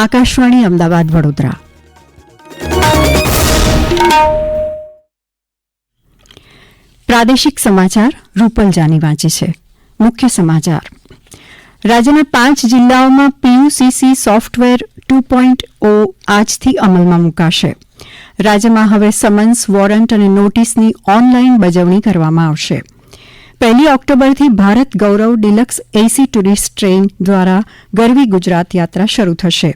આકાશવાણી અમદાવાદ વડોદરા. પ્રાદેશિક સમાચાર રૂપલ જાની વાંચે છે. મુખ્ય સમાચાર. રાજ્યના પાંચ જિલ્લાઓમાં PUCC software two point O આજથી અમલમાં મુકાશે. રાજ્યમાં હવે સમન્સ, વોરંટ અને નોટિસની ઓનલાઈન બજવણી કરવામાં આવશે. પહેલી ઓક્ટોબરથી Bharat Gaurav deluxe AC tourist train દ્વારા ગરવી ગુજરાત યાત્રા શરૂ થશે.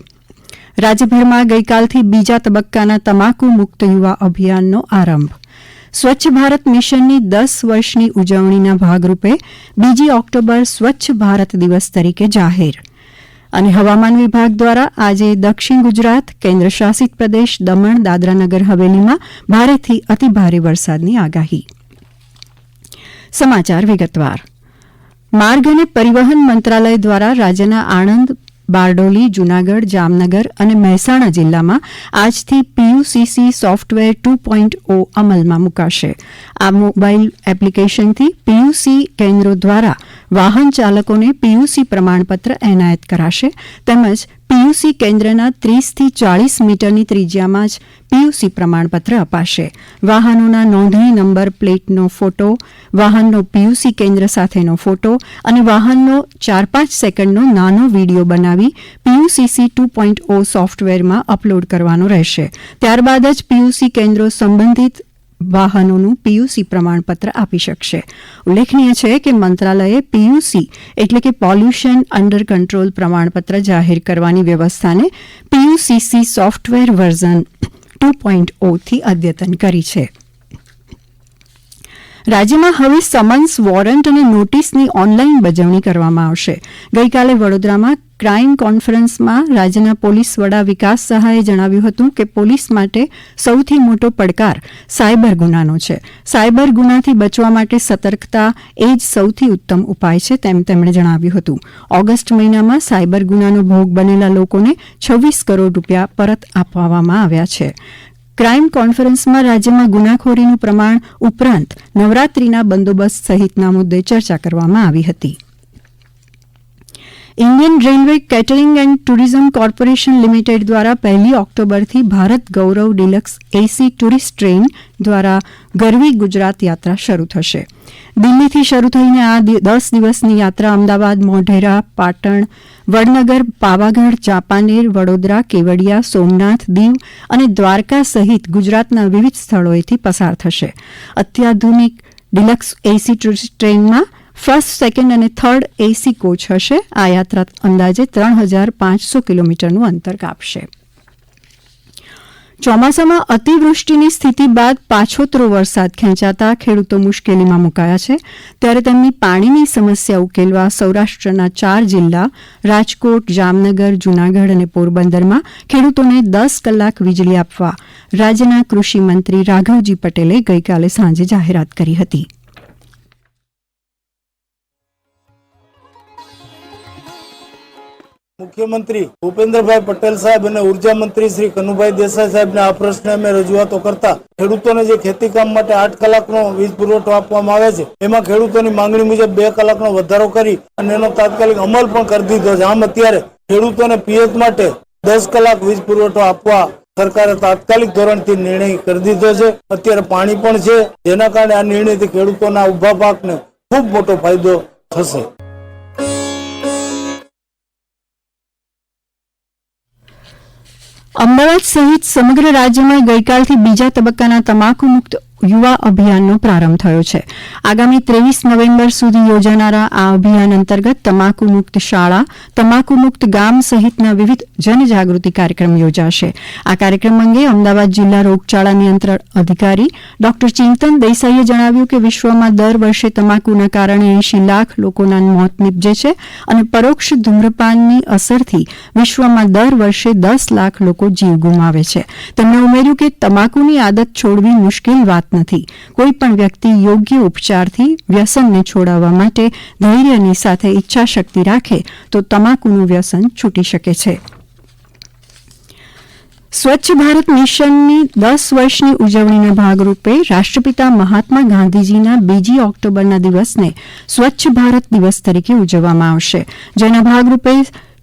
રાજ્યભરમાં ગઈકાલથી બીજા તબક્કાના તમાકુ મુક્ત યુવા અભિયાનનો આરંભ. સ્વચ્છ ભારત મિશનની દસ વર્ષની ઉજવણીના ભાગરૂપે બીજી ઓક્ટોબર સ્વચ્છ ભારત દિવસ તરીકે જાહેર. અને હવામાન વિભાગ દ્વારા આજે દક્ષિણ ગુજરાત કેન્દ્ર શાસિત પ્રદેશ, દમણ, દાદરાનગર, હવેલીમાં ભારેથી અતિભારે વરસાદની આગાહી. સમાચાર વિગતવાર. માર્ગ અને પરિવહન મંત્રાલય દ્વારા રાજ્યના આણંદ બારડોલી, જૂનાગઢ, જામનગર અને મહેસાણા જિલ્લામાં આજથી PUCC software two point O અમલમાં મુકાશે. આ મોબાઈલ એપ્લિકેશનથી પીયુસી કેન્દ્રો દ્વારા વાહન ચાલકોને પીયુસી પ્રમાણપત્ર એનાયત કરાશે તેમજ પીયુસી કેન્દ્રના ત્રીસથી ચાળીસ મીટરની ત્રિજ્યામાં જ પીયુસી પ્રમાણપત્ર અપાશે. વાહનોના નોંધણી નંબર, પ્લેટનો ફોટો, વાહનનો પીયુસી કેન્દ્ર સાથેનો ફોટો અને વાહનનો ચાર પાંચ સેકન્ડનો નાનો વીડિયો બનાવી પીયુસીસી ટુ પોઈન્ટ ઓ સોફ્ટવેરમાં અપલોડ કરવાનો રહેશે. ત્યારબાદ જ પીયુસી કેન્દ્રો સંબંધિત વાહનોનું પીયુસી પ્રમાણપત્ર આપી શકશે. ઉલ્લેખનીય છે કે મંત્રાલયે પીયુસી એટલે કે પોલ્યુશન અંડર કંટ્રોલ પ્રમાણપત્ર જાહેર કરવાની વ્યવસ્થાને PUCC software version two point ઓથી અદ્યતન કરી છે. રાજ્યમાં હવે સમન્સ વોરંટ અને નોટિસની ઓનલાઈન બજવણી કરવામાં આવશે. ગઈકાલે વડોદરામાં ક્રાઇમ કોન્ફરન્સમાં રાજ્યના પોલીસ વડા વિકાસ સહાયે જણાવ્યું હતું કે પોલીસ માટે સૌથી મોટો પડકાર સાયબર ગુનાનો છે. સાયબર ગુનાથી બચવા માટે સતર્કતા એ જ સૌથી ઉત્તમ ઉપાય છે તેમ તેમણે જણાવ્યું હતું. ઓગસ્ટ મહિનામાં સાયબર ગુનાનો ભોગ બનેલા લોકોને છવ્વીસ કરોડ રૂપિયા પરત આપવામાં આવ્યા છે. ક્રાઇમ કોન્ફરન્સમાં રાજ્યમાં ગુનાખોરીનું પ્રમાણ ઉપરાંત નવરાત્રીના બંદોબસ્ત સહિતના મુદ્દે ચર્ચા કરવામાં આવી હતી. Indian railway catering and tourism corporation limited દ્વારા પહેલી ઓક્ટોબરથી Bharat Gaurav deluxe AC tourist train દ્વારા ગરવી ગુજરાત યાત્રા શરૂ થશે દિલ્હીથી શરૂ થઈને આ દસ દિવસની યાત્રા અમદાવાદ મોઢેરા પાટણ વડનગર પાવાગઢ ચાંપાનેર વડોદરા કેવડિયા સોમનાથ દીવ અને દ્વારકા સહિત ગુજરાતના વિવિધ સ્થળોએથી પસાર થશે। અત્યાધુનિક ડિલક્સ એસી ટુરિસ્ટ ટ્રેનમાં ફર્સ્ટ સેકન્ડ અને થર્ડ એસી કોચ હશે. આ યાત્રા અંદાજે ત્રણ હજાર પાંચસો કિલોમીટરનું અંતર કાપશે. ચોમાસામાં અતિવૃષ્ટિની સ્થિતિ બાદ પાછોતરો વરસાદ ખેંચાતા ખેડૂતો મુશ્કેલીમાં મુકાયા છે. ત્યારે તેમની પાણીની સમસ્યા ઉકેલવા સૌરાષ્ટ્રના ચાર જિલ્લા, રાજકોટ, જામનગર, જૂનાગઢ અને પોરબંદરમાં ખેડૂતોને દસ કલાક વીજળી આપવા રાજ્યના કૃષિમંત્રી રાઘવજી પટેલે ગઈકાલે સાંજે જાહેરાત કરી હતી. મુખ્યમંત્રી ભૂપેન્દ્રભાઈ પટેલ સાહેબ અને ઊર્જા મંત્રી શ્રી કનુભાઈ દેસાઈ સાહેબને આ પ્રશ્ને અમે રજૂઆતો કરતા ખેડૂતોને જે ખેતી કામ માટે આઠ કલાકનો વીજ પુરવઠો આપવામાં આવે છે, એમાં ખેડૂતોની માંગણી મુજબ બે કલાકનો વધારો કરી અને એનો તાત્કાલિક અમલ પણ કરી દીધો છે. આમ અત્યારે ખેડૂતોને પિયત માટે દસ કલાક વીજ પુરવઠો આપવા સરકારે તાત્કાલિક ધોરણથી નિર્ણય કરી દીધો છે. અત્યારે પાણી પણ છે, જેના કારણે આ નિર્ણયથી ખેડૂતોના ઊભા પાકને ખૂબ મોટો ફાયદો થશે. અમદાવાદ સહિત સમગ્ર રાજ્યમાં ગઈકાલથી બીજા તબક્કાના તમાકુ મુક્ત યુવા અભિયાનનો પ્રારંભ થયો છે. આગામી ત્રેવીસ નવેમ્બર સુધી યોજાનારા આ અભિયાન અંતર્ગત તમાકુ મુક્ત શાળા, તમાકુ મુક્ત ગામ સહિતના વિવિધ જનજાગૃતિ કાર્યક્રમ યોજાશે. આ કાર્યક્રમ અંગે અમદાવાદ જિલ્લા રોગચાળા નિયંત્રણ અધિકારી ડોક્ટર ચિંતન દેસાઈએ જણાવ્યું કે વિશ્વમાં દર વર્ષે તમાકુના કારણે એંશી લાખ લોકોના મોત નીપજે છે અને પરોક્ષ ધૂમ્રપાનની અસરથી વિશ્વમાં દર વર્ષે દસ લાખ લોકો જીવ ગુમાવે છે. તેમણે ઉમેર્યું કે તમાકુની આદત છોડવી મુશ્કેલ વાત નથી. કોઈપણ વ્યક્તિ યોગ્ય ઉપચારથી વ્યસનને છોડાવવા માટે ધૈર્યની સાથે ઈચ્છાશક્તિ રાખે તો તમાકુનું વ્યસન છૂટી શકે છે. સ્વચ્છ ભારત મિશનની દસ વર્ષની ઉજવણીના ભાગરૂપે રાષ્ટ્રપિતા મહાત્મા ગાંધીજીના બીજી ઓક્ટોબરના દિવસને સ્વચ્છ ભારત દિવસ તરીકે ઉજવવામાં આવશે. જેના ભાગરૂપે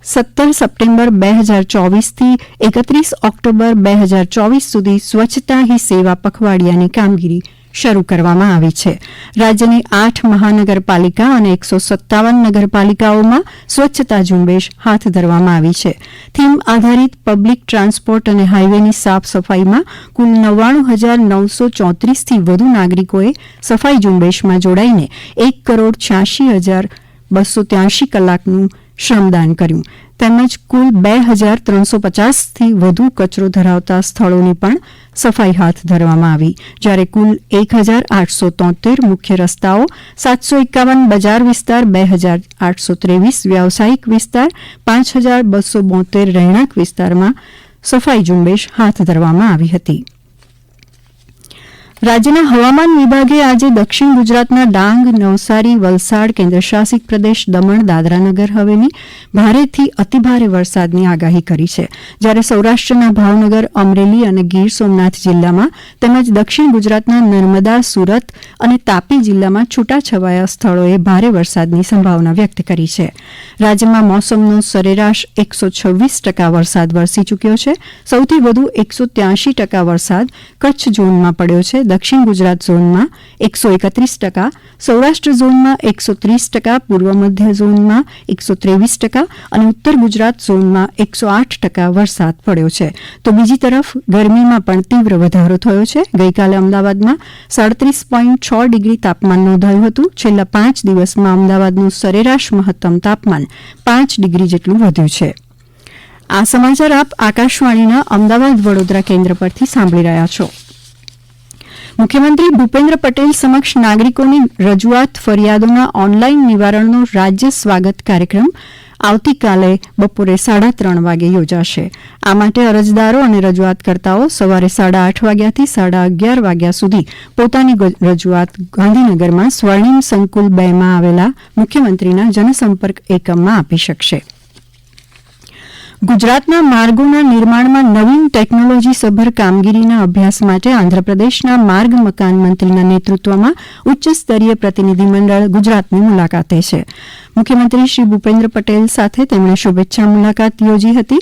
સત્તર સપ્ટેમ્બર બે હજાર ચોવીસથી એકત્રીસ ઓક્ટોબર બે હજાર ચોવીસ સુધી સ્વચ્છતા હી સેવા પખવાડિયાની કામગીરી શરૂ કરવામાં આવી છે. રાજ્યની આઠ મહાનગરપાલિકા અને એકસો સત્તાવન નગરપાલિકાઓમાં સ્વચ્છતા ઝુંબેશ હાથ ધરવામાં આવી છે. થીમ આધારિત પબ્લિક ટ્રાન્સપોર્ટ અને હાઇવેની સાફ સફાઈમાં કુલ નવ્વાણું હજાર નવસો ચોત્રીસથી વધુ નાગરિકોએ સફાઈ ઝુંબેશમાં જોડાઈને એક કરોડ છ્યાસી હજાર બસો ત્યાંશી કલાકનું શ્રમદાન કર્યું. તેમજ કુલ બે હજાર ત્રણસો પચાસથી વધુ કચરો ધરાવતા સ્થળોની પણ સફાઈ હાથ ધરવામાં આવી. જ્યારે કુલ એક હજાર આઠસો તોતેર મુખ્ય રસ્તાઓ, સાતસો એકાવન બજાર વિસ્તાર, બે હજાર આઠસો ત્રેવીસ વ્યાવસાયિક વિસ્તાર, પાંચ હજાર બસો બોતેર રહેણાંક વિસ્તારમાં સફાઈ ઝુંબેશ હાથ ધરવામાં આવી હતી. રાજ્યના હવામાન વિભાગે આજે દક્ષિણ ગુજરાતના ડાંગ, નવસારી, વલસાડ, કેન્દ્રશાસિત પ્રદેશ, દમણ, દાદરાનગર હવેલી ભારેથી અતિભારે વરસાદની આગાહી કરી છે. જ્યારે સૌરાષ્ટ્રના ભાવનગર, અમરેલી અને ગીર સોમનાથ જિલ્લામાં તેમજ દક્ષિણ ગુજરાતના નર્મદા, સુરત અને તાપી જિલ્લામાં છૂટાછવાયા સ્થળોએ ભારે વરસાદની સંભાવના વ્યક્ત કરી છે. રાજ્યમાં મોસમનો સરેરાશ એકસો છવ્વીસ ટકા વરસાદ વરસી ચૂક્યો છે. સૌથી વધુ એકસો ત્યાંશી ટકા વરસાદ કચ્છ ઝોનમાં પડ્યો છે. દક્ષિણ ગુજરાત ઝોનમાં એકસો એકત્રીસ ટકા, સૌરાષ્ટ્ર ઝોનમાં એકસો ત્રીસ ટકા, પૂર્વ મધ્ય ઝોનમાં એકસો ત્રેવીસ ટકા અને ઉત્તર ગુજરાત ઝોનમાં એકસો આઠ ટકા વરસાદ પડ્યો છે. તો બીજી તરફ ગરમીમાં પણ તીવ્ર વધારો થયો છે. ગઈકાલે અમદાવાદમાં સાડત્રીસ પોઈન્ટ છ ડિગ્રી તાપમાન નોંધાયું હતું. છેલ્લા પાંચ દિવસમાં અમદાવાદનું સરેરાશ મહત્તમ તાપમાન પાંચ ડિગ્રી જેટલું વધ્યું છે. આ સમાચાર આપ આકાશવાણીના અમદાવાદ વડોદરા કેન્દ્ર પરથી સાંભળી રહ્યા છો. મુખ્યમંત્રી ભૂપેન્દ્ર પટેલ સમક્ષ નાગરિકોની રજૂઆત ફરિયાદોના ઓનલાઈન નિવારણનો રાજ્ય સ્વાગત કાર્યક્રમ આવતીકાલે બપોરે સાડા ત્રણ વાગે યોજાશે. આ માટે અરજદારો અને રજૂઆતકર્તાઓ સવારે સાડા આઠ વાગ્યાથી સાડા અગિયાર વાગ્યા સુધી પોતાની રજૂઆત ગાંધીનગરમાં સ્વર્ણિમ સંકુલ બેમાં આવેલા મુખ્યમંત્રીના જનસંપર્ક એકમમાં આપી શકશે. ગુજરાતના માર્ગોના નિર્માણમાં નવીન ટેકનોલોજી સભર કામગીરીના અભ્યાસ માટે આંધ્રપ્રદેશના માર્ગ મકાન મંત્રીના નેતૃત્વમાં ઉચ્ચ સ્તરીય પ્રતિનિધિમંડળ ગુજરાતની મુલાકાતે છે. મુખ્યમંત્રી શ્રી ભૂપેન્દ્ર પટેલ સાથે તેમણે શુભેચ્છા મુલાકાત યોજી હતી.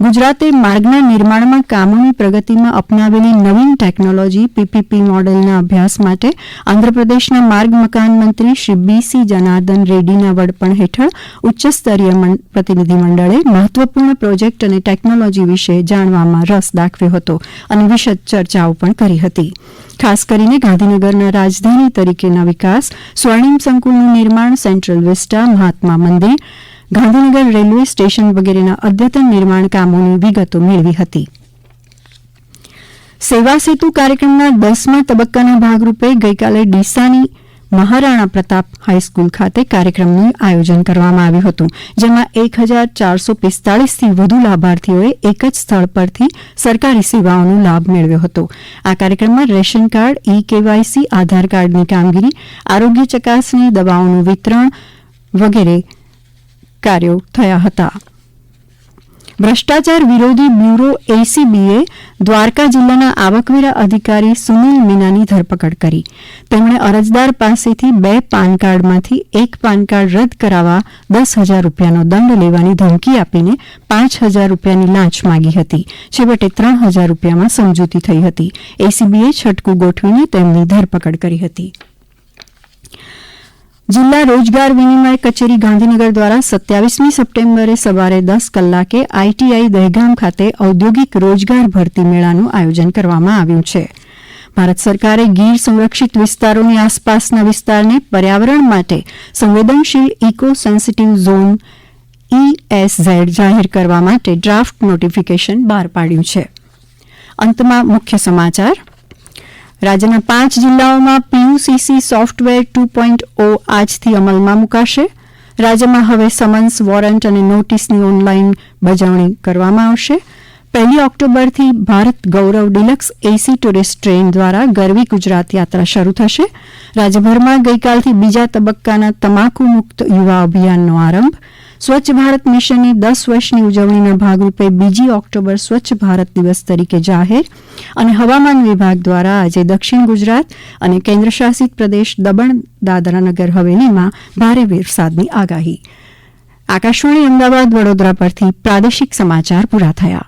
ગુજરાતે માર્ગના નિર્માણમાં કામોની પ્રગતિમાં અપનાવેલી નવીન ટેકનોલોજી, પીપીપી મોડેલના અભ્યાસ માટે આંધ્રપ્રદેશના માર્ગ મકાન મંત્રી શ્રી બીસી જનાર્દન રેડ્ડીના વડપણ હેઠળ ઉચ્ચસ્તરીય પ્રતિનિધિમંડળે મહત્વપૂર્ણ પ્રોજેક્ટ અને ટેકનોલોજી વિશે જાણવામાં રસ દાખવ્યો હતો અને વિશદ ચર્ચાઓ પણ કરી હતી. ખાસ કરીને ગાંધીનગરના રાજધાની તરીકેના વિકાસ, સ્વર્ણિમ સંકુલનું નિર્માણ, central vista, Mahatma Mandir Gandhinagar railway station વગેરેના અદ્યતન નિર્માણ કામોની વિગતો મેળવી હતી. સેવા સેતુ કાર્યક્રમના દસમા તબક્કાના ભાગરૂપે ગઈકાલે ડીસાની મહારાણા પ્રતાપ હાઈસ્કૂલ ખાતે કાર્યક્રમનું આયોજન કરવામાં આવ્યું હતું, જેમાં એક હજાર ચારસો પિસ્તાળીસથી વધુ લાભાર્થીઓએ એક જ સ્થળ પરથી સરકારી સેવાઓનો લાભ મેળવ્યો હતો. આ કાર્યક્રમમાં ration card E KYC Aadhaar કાર્ડની કામગીરી, આરોગ્ય ચકાસણી, દવાઓનું વિતરણ વગેરે કાર્યો થયા હતા. ભ્રષ્ટાચાર વિરોધી બ્યુરો એસીબીએ દ્વારકા જિલ્લાના આવકવેરા અધિકારી સુનિલ મીનાની ધરપકડ કરી. તેમણે અરજદાર પાસેથી બે પાનકાર્ડમાંથી એક પાનકાર્ડ રદ કરાવવા દસ હજાર રૂપિયાનો દંડ લેવાની ધમકી આપીને પાંચ હજાર રૂપિયાની લાંચ માગી હતી. છેવટે ત્રણ હજાર રૂપિયામાં સમજૂતી થઈ હતી. એસીબીએ છટકું ગોઠવીને તેમની ધરપકડ કરી હતી. જિલ્લા રોજગાર વિનિમય કચેરી ગાંધીનગર દ્વારા સત્યાવીસમી સપ્ટેમ્બરે સવારે દસ કલાકે આઈટીઆઈ દહેગામ ખાતે ઔદ્યોગિક રોજગાર ભરતી મેળાનું આયોજન કરવામાં આવ્યું છે. ભારત સરકારે ગીર સંરક્ષિત વિસ્તારોની આસપાસના વિસ્તારને પર્યાવરણ માટે સંવેદનશીલ ઇકો સેન્સિટિવ ઝોન ઇએસઝેડ જાહેર કરવા માટે ડ્રાફ્ટ નોટિફિકેશન બહાર પાડ્યું છે. અંતમાં મુખ્ય સમાચાર રાજ્યના પાંચ જિલ્લાઓમાં PUCC software two point O આજથી અમલમાં મુકાશે. રાજ્યમાં હવે સમન્સ, વોરંટ અને નોટિસની ઓનલાઇન બજાવણી કરવામાં આવશે. પહેલી ઓક્ટોબરથી Bharat Gaurav deluxe AC tourist train દ્વારા ગરવી ગુજરાત યાત્રા શરૂ થશે. રાજ્યભરમાં ગઈકાલથી બીજા તબક્કાના તમાકુ મુક્ત યુવા અભિયાનનો આરંભ. સ્વચ્છ ભારત મિશનની દસ વર્ષની ઉજવણીના ભાગરૂપે બીજી ઓક્ટોબર સ્વચ્છ ભારત દિવસ તરીકે જાહેર. અને હવામાન વિભાગ દ્વારા આજે દક્ષિણ ગુજરાત અને કેન્દ્રશાસિત પ્રદેશ દમણ દાદરાનગર હવેલીમાં ભારે વરસાદની આગાહી. આકાશવાણી અમદાવાદ વડોદરા પરથી પ્રાદેશિક સમાચાર પૂરા થયા.